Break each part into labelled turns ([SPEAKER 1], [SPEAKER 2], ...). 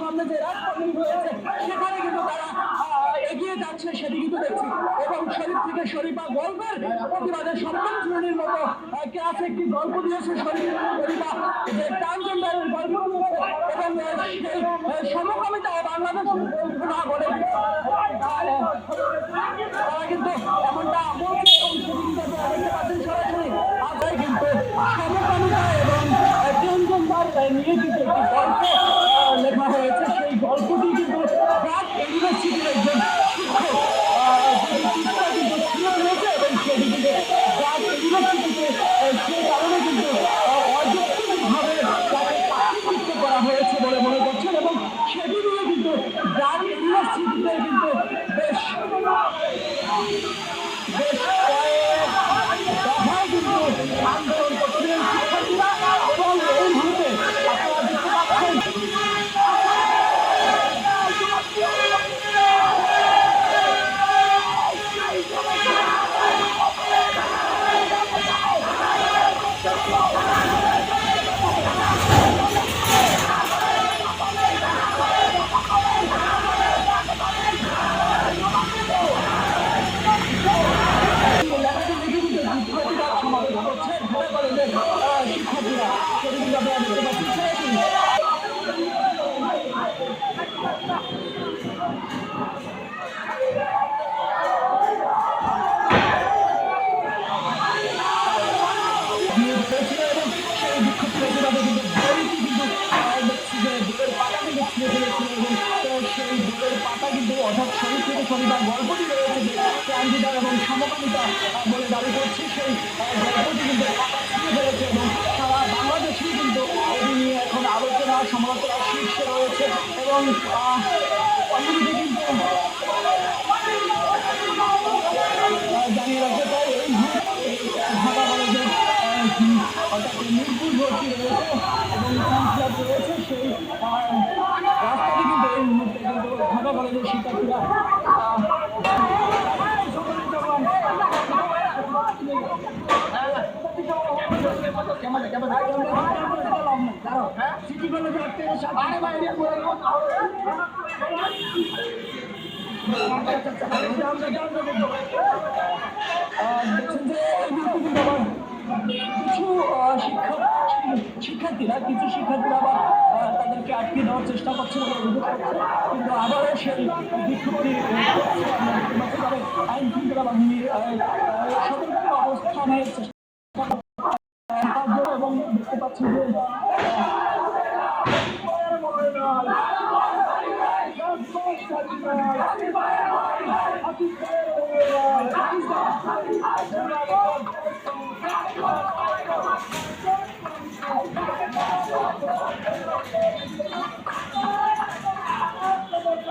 [SPEAKER 1] সামনে যে রাজপথ তৈরি হয়েছে সেখানে কিন্তু তারা এগিয়ে যাচ্ছে, সেটি কিন্তু দেখছি। এবং শরীফ থেকে শরীফা গল্পের প্রতিবাদে সপ্তম শ্রেণির মতো ক্লাসে একটি গল্প দিয়েছে শরীফ, শরীফা, যে ট্রান্সজেন্ডারের গল্প এবং সেই সমকামিতা বাংলাদেশ না করে অর্থাৎ থেকে শনিবার গল্পটি রয়েছে যে ক্রান্তিদার এবং সমকামিতা বলে দাবি করছে সেই গল্পটি কিন্তু পাতা এবং সারা বাংলাদেশেই কিন্তু এটি নিয়ে এখন আলোচনা, সমালোচনা শীর্ষে রয়েছে এবং অন্যদিকে কিন্তু জানিয়ে রাখতে চাই, এই ঢাকা কলেজের অর্থাৎ মিরপুর ভর্তি রয়েছে কিন্তু আবার কিছু শিক্ষার্থীরা কিছু শিক্ষার্থীরা আবার তাদেরকে আটকে দেওয়ার চেষ্টা করছে বলে অভিযোগ করছে। কিন্তু আবারও সেই তবে আইন শৃঙ্খলা আহ, সতর্ক অবস্থানের চেষ্টা এবং দেখতে পাচ্ছি যে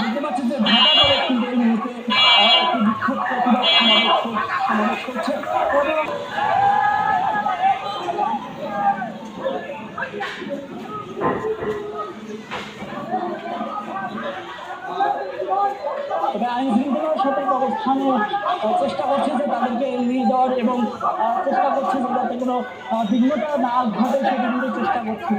[SPEAKER 1] দেখতে পাচ্ছি যে ঢাকা কলেজ কিন্তু এই মুহূর্তে একটি বিক্ষোভ করছে তবে আইন শৃঙ্খলা সতর্ক অবস্থানে চেষ্টা করছে যে তাদেরকে এড়িয়ে দেওয়ার এবং চেষ্টা করছে যে যাতে কোনো বিঘ্নতা না ঘটে সেটি কিন্তু চেষ্টা করছে।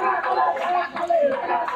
[SPEAKER 2] Thank